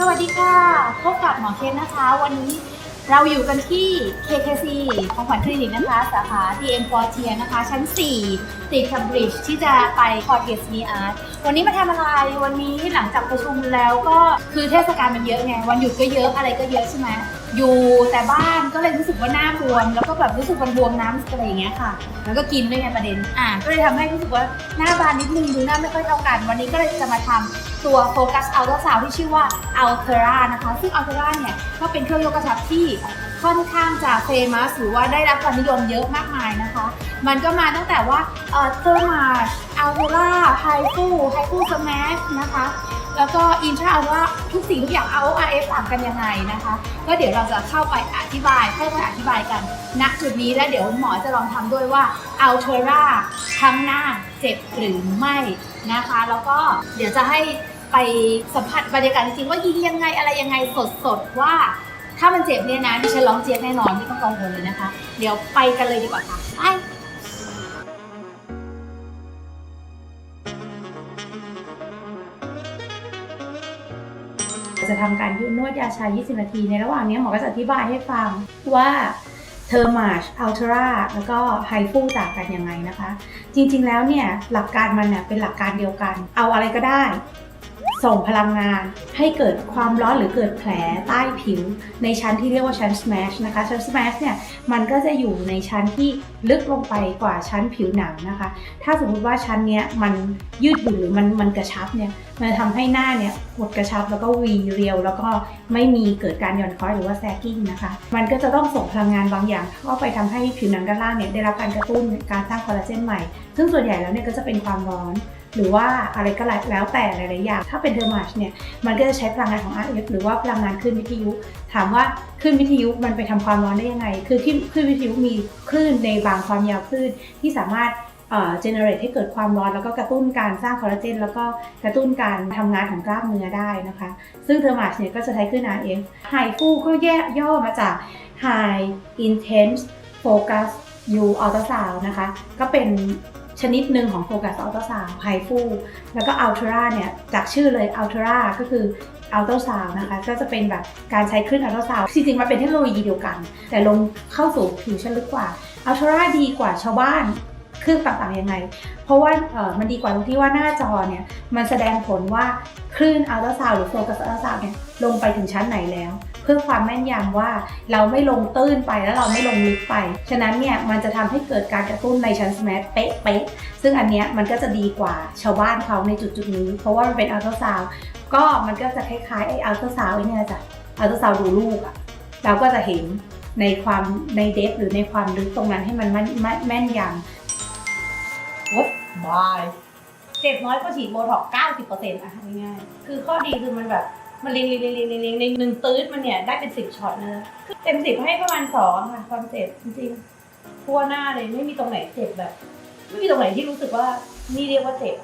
สวัสดีค่ะ พบกับหมอเคนนะคะ วันนี้เราอยู่กันที่ KKC ของขวัญคลินิกนะคะ สาขา DM f o r t i e r นะคะ ชั้น 4 ติดกับบริดจ์ที่จะไป c o r t e s m e Art วันนี้มาทำอะไร วันนี้หลังจากประชุมแล้วก็คือเทศกาลมันเยอะไง วันหยุดก็เยอะอะไรก็เยอะใช่ไหม อยู่แต่บ้านก็เลยรู้สึกว่าหน้าบวม แล้วก็แบบรู้สึกมันบวมน้ำอะไรอย่างเงี้ยค่ะ แล้วก็กินด้วยไงประเด็นอ่าก็เลยทำให้รู้สึกว่าหน้าบานนิดนึงดูหน้าไม่ค่อยเท่ากัน วันนี้ก็เลยจะมาทำตัวโฟกัสอัลตราซาวที่ชื่อว่า Altera นะคะ ซึ่ง Altera เนี่ยก็เป็นเครื่องยกกระชับที่ ค่อนข้างจะเฟมัสหรือว่าได้รับความนิยมเยอะมากมายนะคะ มันก็มาตั้งแต่ว่าเอ่อเทอร์มาอัลเทราไฮฟูไฮฟูสแมชนะคะแล้วก็อินทราอัลว่าทุกสิ่งทุกอย่าง RORF ต่างกันยังไงนะคะ ก็เดี๋ยวเราจะเข้าไปอธิบายค่อยๆอธิบายกันณจุดนี้แล้วเดี๋ยวหมอจะลองทำด้วยว่า a l t e r a ทั้งหน้าเจ็บหรือไม่นะคะ แล้วก็เดี๋ยวจะให้ไปสัมผัสบรรยากาศจริงๆว่ายิงยังไงอะไรยังไงสดๆว่า ถ้ามันเจ็บเนี่ยนะดิฉันร้องเจี๊ยบแน่นอนไม่ต้องกังวลเลยนะคะ เดี๋ยวไปกันเลยดีกว่าค่ะไปจะทำการยุนวดยาชา 20 นาที ในระหว่างนี้หมอก็จะอธิบายให้ฟังว่าเทอร์มาชอัลเทราแล้วก็ไฮฟูต่างกันยังไงนะคะ จริงๆแล้วเนี่ย หลักการมันเนี่ยเป็นหลักการเดียวกัน เอาอะไรก็ได้ ส่งพลังงานให้เกิดความร้อนหรือเกิดแผลใต้ผิว ในชั้นที่เรียกว่าชั้น smash นะคะชั้น smash เนี่ยมันก็จะอยู่ในชั้นที่ลึกลงไปกว่าชั้นผิวหนังนะคะ ถ้าสมมติว่าชั้นเนี้ยมันยืดหยุ่นหรือมันมันกระชับเนี่ยมันจะทำให้หน้าเนี่ยหดกระชับแล้วก็วีเรียว แล้วก็ไม่มีเกิดการหย่อนคล้อยหรือว่าแซกกิ้งนะคะ มันก็จะต้องส่งพลังงานบางอย่างเข้าไปทำให้ผิวหนังด้านล่างเนี่ยได้รับการกระตุ้นการสร้างคอลลาเจนใหม่ ซึ่งส่วนใหญ่แล้วเนี่ยก็จะเป็นความร้อน หรือว่าอะไรก็แล้วแต่หลายๆอย่าง ถ้าเป็นเทอร์มาชเนี่ย มันก็จะใช้พลังงานของ RF หรือว่าพลังงานคลื่นวิทยุ ถามว่าคลื่นวิทยุมันไปทำความร้อนได้ยังไง คือที่คลื่นวิทยุมีคลื่นในบางความยาวคลื่นที่สามารถเอ่อ generate ให้เกิดความร้อนแล้วก็กระตุ้นการสร้างคอลลาเจนแล้วก็กระตุ้นการทำงานของกล้ามเนื้อได้นะคะ ซึ่งเทอร์มาชเนี่ยก็จะใช้คลื่น RF High Fu ก็แยกย่อมาจาก High Intense Focus U Ultrasound นะคะ ก็เป็น ชนิดหนึ่งของโฟกัสอัลตราซาวด์ไฮฟูแล้วก็อัลตราเนี่ยจากชื่อเลยอัลตราก็คืออัลตราซาวด์นะคะก็จะเป็นแบบการใช้คลื่นอัลตราซาวด์จริงๆมันเป็นเทคโนโลยีเดียวกัน แต่ลงเข้าสู่ผิวชั้นลึกกว่าอัลตราดีกว่าชาวบ้านเครื่องต่างๆยังไง เพราะว่ามันดีกว่าตรงที่ว่าหน้าจอเนี่ยมันแสดงผลว่าคลื่นอัลตราซาวด์หรือโฟกัสอัลตราซาวด์เนี่ยลงไปถึงชั้นไหนแล้ว พื่อความแม่นยำว่าเราไม่ลงตื้นไปแล้วเราไม่ลงลึกไป ฉะนั้นเนี่ยมันจะทำให้เกิดการกระตุ้นในชั้นสแมทเป๊ะๆซึ่งอันเนี้ยมันก็จะดีกว่าชาวบ้านเขาในจุดจุดๆนี้ เพราะว่ามันเป็นอัลตราซาวก็มันก็จะคล้ายๆไออัลตราซาวเนี่ยจ้ะอัลตราซาวดูลูกอะเราก็จะเห็นในความในเดฟหรือในความลึกตรงนั้นให้มันแม่นแม่นยำโอ๊ยบายเจ็บน้อยกว่าฉีดโบท็อกก้าวสิบเปอร์เซ์90%อะง่ายๆคือข้อดีคือมันแบบ มันเลียงเลียงเลียงเลียงเรียงในหนึ่งตื้ดมันเนี่ยได้เป็นสิบช็อตเนะเต็มสิบให้ประมาณสองค่ะความเจ็บจริงๆทั่วหน้าเลยไม่มีตรงไหนเจ็บแบบ ไม่มีตรงไหนที่รู้สึกว่านี่เรียกว่าเจ็บ